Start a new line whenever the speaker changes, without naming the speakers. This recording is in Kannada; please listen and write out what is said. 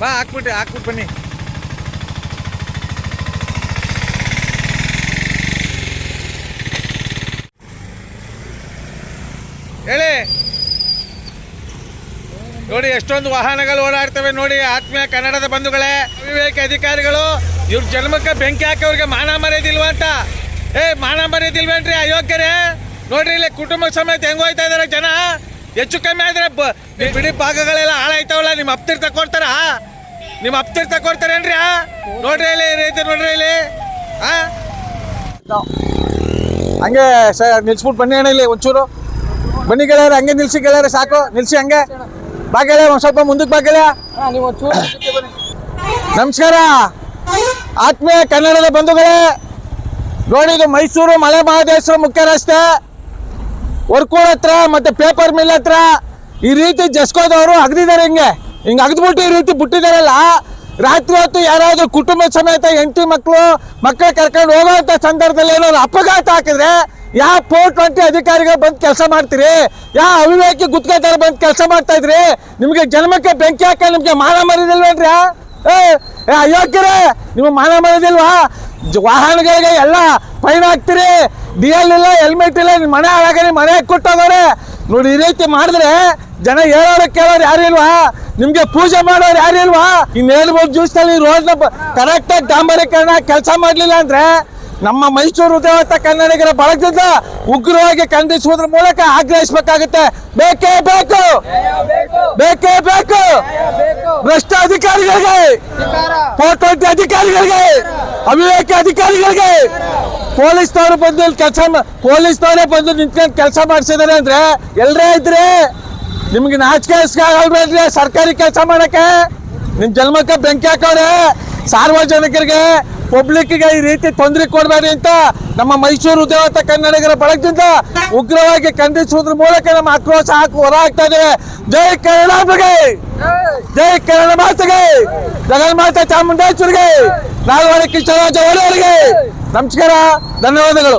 ಬಾ ಹಾಕ್ಬಿಟ್ಟು ಹಾಕ್ಬಿಟ್ಟು ಬನ್ನಿ. ಹೇಳಿ. ನೋಡಿ, ಎಷ್ಟೊಂದು ವಾಹನಗಳು ಓಡಾಡ್ತವೆ ನೋಡಿ, ಆತ್ಮೀಯ ಕನ್ನಡದ ಬಂಧುಗಳೇ ವಿವೇಕ ಅಧಿಕಾರಿಗಳು, ಇವ್ರ ಜನ್ಮಕ್ಕೆ ಬೆಂಕಿ ಹಾಕಿ ಮಾನ ಮರ್ಯಾದಿಲ್ವಾ ಅಂತ. ಏ, ಮಾನ ಮರ್ಯಾದಿಲ್ವೇನ್ರಿ ಅಯೋಗ್ಯರೇ? ನೋಡ್ರಿ, ಇಲ್ಲಿ ಕುಟುಂಬ ಸಮೇತ ಹೆಂಗ್ ಹೋಯ್ತಾ ಇದಾರೆ ಜನ? ಹೆಚ್ಚು ಕಮ್ಮಿ ಆದ್ರೆ ಬಿಡಿ ಭಾಗಗಳೆಲ್ಲ ಹಾಳಾಯ್ತಾವಲ್ಲ, ನಿಮ್ಮ ಅಪ್ತಿರ್ ತಕೊಡ್ತಾರ ನಿಮ್ಮ ಅಪ್ತಿರ್ ತಕೊಡ್ತಾರೇನ್ರಿ ಆ? ನೋಡ್ರಿ ಇಲ್ಲಿ ರೈತರು ರೀತಿ ನೋಡ್ರಿ ಇಲ್ಲಿ ಹಾ ಹಂಗೆ ಸರ್ ನಿಲ್ಸ್ಬಿಟ್ಟು ಬನ್ನಿ ಅಣ್ಣ ಇಲ್ಲಿ ಒಂಚೂರು. ಬನ್ನಿ ಗೆಳೆಯರೆ ಹಂಗೆ ನಿಲ್ಸಿ ಗೆಳೆಯರೆ ಸಾಕು. ನಿಲ್ಸಿ ಹಂಗೆ. ಬಾ ಗೆಳೆಯ ಒಂದ್ ಸ್ವಲ್ಪ ಮುಂದಕ್ಕೆ ಬಾ ಗೆಳೆಯ.
ನೀವು ಒಂಚೂರು
ನಮಸ್ಕಾರ. ಆತ್ಮೀಯ ಕನ್ನಡದ ಬಂಧುಗಳೇ ನೋಡಿ ಇದು ಮೈಸೂರು ಮಲೆ ಮಹದೇಶ್ವರ ಮುಖ್ಯ ರಸ್ತೆ. ವರ್ಕೂರ್ ಹತ್ರ ಮತ್ತೆ ಪೇಪರ್ ಮಿಲ್ ಹತ್ರ ಈ ರೀತಿ ಜಸ್ಕೋದವರು ಅಗದಿದ್ದಾರೆ ಹಿಂಗೆ. ಹಿಂಗೆ ಅಗದ್ಬಿಟ್ಟು ಈ ರೀತಿ ಬಿಟ್ಟಿದಾರಲ್ಲ ರಾತ್ರಿ ಹೊತ್ತು ಯಾರಾದರೂ ಕುಟುಂಬ ಸಮೇತ ಹೆಂಡತಿ ಮಕ್ಕಳು ಮಕ್ಕಳು ಕರ್ಕೊಂಡು ಹೋಗೋಂಥ ಸಂದರ್ಭದಲ್ಲಿ ಏನೋ ಅಪಘಾತ ಹಾಕಿದ್ರೆ ಯಾವ ಫೋರ್ ಟ್ವೆಂಟಿ ಅಧಿಕಾರಿಗಳು ಬಂದು ಕೆಲಸ ಮಾಡ್ತೀರಿ? ಯಾವ ಅವಿವೇಕಿ ಗುತ್ತಿಗೆದಾರ ಬಂದು ಕೆಲಸ ಮಾಡ್ತಾ ಇದ್ರಿ? ನಿಮಗೆ ಜನ್ಮಕ್ಕೆ ಬೆಂಕಿ ಹಾಕ ನಿಮಗೆ ಮಾನ ಮರಿದಿಲ್ವೇನ್ರಿ ಅಯೋಗ್ಯರೇ ನಿಮ್ಮ ಮಾನ ಮರಿದಿಲ್ವಾ ವಾಹನಗಳಿಗೆ ಎಲ್ಲ ಫೈನ್ ಹಾಕ್ತೀರಿ. ಡಿ ಎಲ್ ಇಲ್ಲ ಹೆಲ್ಮೆಟ್ ಇಲ್ಲ ನಿಮ್ಮ ಮನೆ ಹಾಳಾಗಿ ಮನೆ ಕೊಟ್ಟೋಗೋರೆ ನೋಡಿ, ಈ ರೀತಿ ಮಾಡಿದ್ರೆ ಜನ ಹೇಳೋರು ಕೇಳೋರು ಯಾರು ಇಲ್ವಾ? ನಿಮ್ಗೆ ಪೂಜೆ ಮಾಡೋರು ಯಾರು ಇಲ್ವಾ? ಇನ್ನು ಹೇಳ್ಬೋದು ಜ್ಯೂಸ್ನಲ್ಲಿ ರೋಡ್ನ ಕರೆಕ್ಟಾಗಿ ಡಾಂಬರೀಕರಣ ಕೆಲಸ ಮಾಡಲಿಲ್ಲ ಅಂದ್ರೆ ನಮ್ಮ ಮೈಸೂರು ದೇವತ ಕನ್ನಡಿಗರ ಬಳಗದಿಂದ ಉಗ್ರವಾಗಿ ಖಂಡಿಸುವುದ್ರ ಮೂಲಕ ಆಗ್ರಹಿಸಬೇಕಾಗುತ್ತೆ. ಬೇಕೇ ಬೇಕು. ಬೇಕೇ ಬೇಕು. ಭ್ರಷ್ಟ ಅಧಿಕಾರಿಗಳಿಗೆ ಕೋಟಿ ಅಧಿಕಾರಿಗಳಿಗೆ, ಅವಿವೇಕ ಅಧಿಕಾರಿಗಳಿಗೆ ಪೊಲೀಸ್ನವರು ಬಂದು ಕೆಲಸ ಪೊಲೀಸ್ನವರೇ ಬಂದು ನಿಂತ್ಕೊಂಡು ಕೆಲಸ ಮಾಡಿಸಿದಾರೆ ಅಂದ್ರೆ ಎಲ್ಲರೇ ಇದ್ರೆ ನಿಮ್ಗೆ ನಾಚಿಕೆ ಆಗಲ್ಬೇಡ್ರಿ ಸರ್ಕಾರಿ ಕೆಲಸ ಮಾಡಕ್ಕೆ? ನಿಮ್ ಜನ್ಮಕ್ಕೆ ಬೆಂಕಿ ಹಾಕೋರೆ? ಸಾರ್ವಜನಿಕರಿಗೆ ಪಬ್ಲಿಕ್ಗೆ ಈ ರೀತಿ ತೊಂದರೆ ಕೊಡಬೇಡಿ ಅಂತ ನಮ್ಮ ಮೈಸೂರು ದೇವತ ಕನ್ನಡಿಗರ ಬಳಗದಿಂದ ಉಗ್ರವಾಗಿ ಖಂಡಿಸುವುದ್ರ ಮೂಲಕ ನಮ್ಮ ಆಕ್ರೋಶ ಹಾಕಿ ಹೊರ ಆಗ್ತಾ ಇದೆ ಜೈ ಕನ್ನಡಿಗೆ ಜೈ ಕನ್ನಡ ಮಾತೆಗೆ! ಜಗನ್ಮಾತೆ ಚಾಮುಂಡೇಶ್ವರಿಗೆ! ನಾಲ್ವಡಿ ಕೃಷ್ಣರಾಜ ಒಡೆಯರಿಗೆ ನಮಸ್ಕಾರ, ಧನ್ಯವಾದಗಳು.